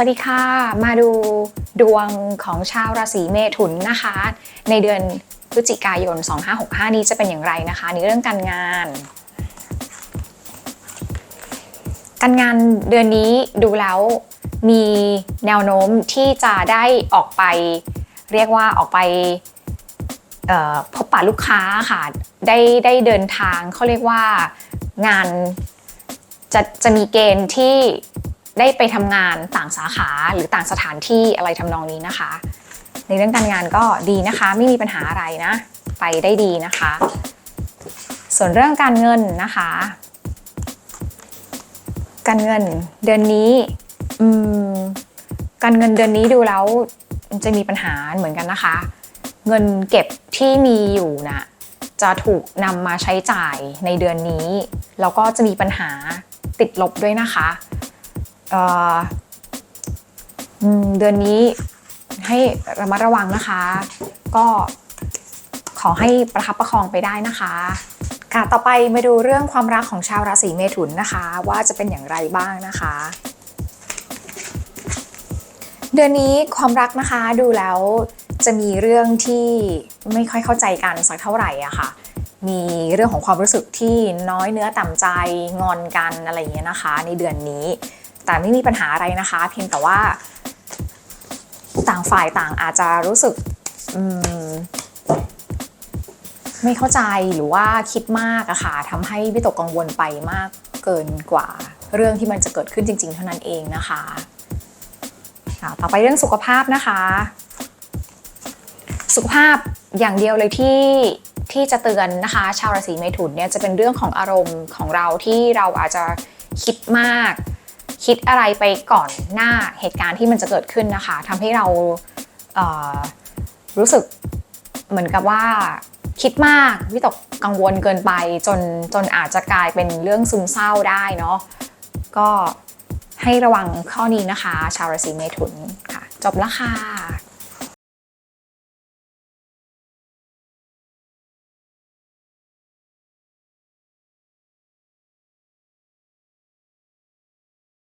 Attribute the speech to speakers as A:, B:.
A: สวัสดีค่ะ มาดูดวงของชาวราศีเมถุนนะคะ ในเดือนพฤศจิกายน 2565 นี้จะเป็นอย่างไรนะคะ ในเรื่องการงาน การงานเดือนนี้ดูแล้วมีแนวโน้มที่จะได้ออกไป เรียกว่าออกไปพบปะลูกค้าค่ะ ได้ได้เดินทางเขาเรียกว่างานจะจะมีเกณฑ์ที่ ได้ไปทำงานต่างสาขาหรือต่างสถานที่อะไรทำนองนี้นะคะ ในเรื่องการงานก็ดีนะคะ ไม่มีปัญหาอะไรนะ ไปได้ดีนะคะ ส่วนเรื่องการเงินนะคะ การเงินเดือนนี้อืมการเงินเดือนนี้ดูแล้วจะมีปัญหาเหมือนกันนะคะ เงินเก็บที่มีอยู่นะจะถูกนำมาใช้จ่ายในเดือนนี้ แล้วก็จะมีปัญหาติดลบด้วยนะคะ เดือนนี้ให้ระมัดระวังนะคะ ก็ขอให้ประคับประคองไปได้นะคะค่ะต่อไปมาดูเรื่องความรักของชาวราศีเมถุนนะคะ ว่าจะเป็นอย่างไรบ้างนะคะ เดือนนี้ความรักนะคะดูแล้วจะมีเรื่องที่ไม่ค่อยเข้าใจกันสักเท่าไหร่อะค่ะ มีเรื่องของความรู้สึกที่น้อยเนื้อต่ำใจงอนกันอะไรอย่างเงี้ยนะคะ ในเดือนนี้ แต่ไม่มีปัญหาอะไรนะคะ เพียงแต่ว่าต่างฝ่ายต่างอาจจะรู้สึกมไม่เข้าใจหรือว่าคิดมากอะค่ะทำให้วิตกกังวลไปมากเกินกว่า เรื่องที่มันจะเกิดขึ้นจริง ๆ เท่านั้นเองนะคะต่อไปเรื่องสุขภาพนะคะ สุขภาพอย่างเดียวเลยที่ที่จะเตือนนะคะ ชาวราศีเมถุนเนี่ยจะเป็นเรื่องของอารมณ์ของเราที่เราอาจจะคิดมาก คิดอะไรไปก่อนหน้าเหตุการณ์ที่มันจะเกิดขึ้นนะคะทำให้เราเรู้สึกเหมือนกับว่าคิดมากวิตกกังวลเกินไปจนจนอาจจะกลายเป็นเรื่องซึมเศร้าได้เนาะก็ให้ระวังข้อนี้นะคะ ชาวราศีเมถุนค่ะ จบแล้วค่ะ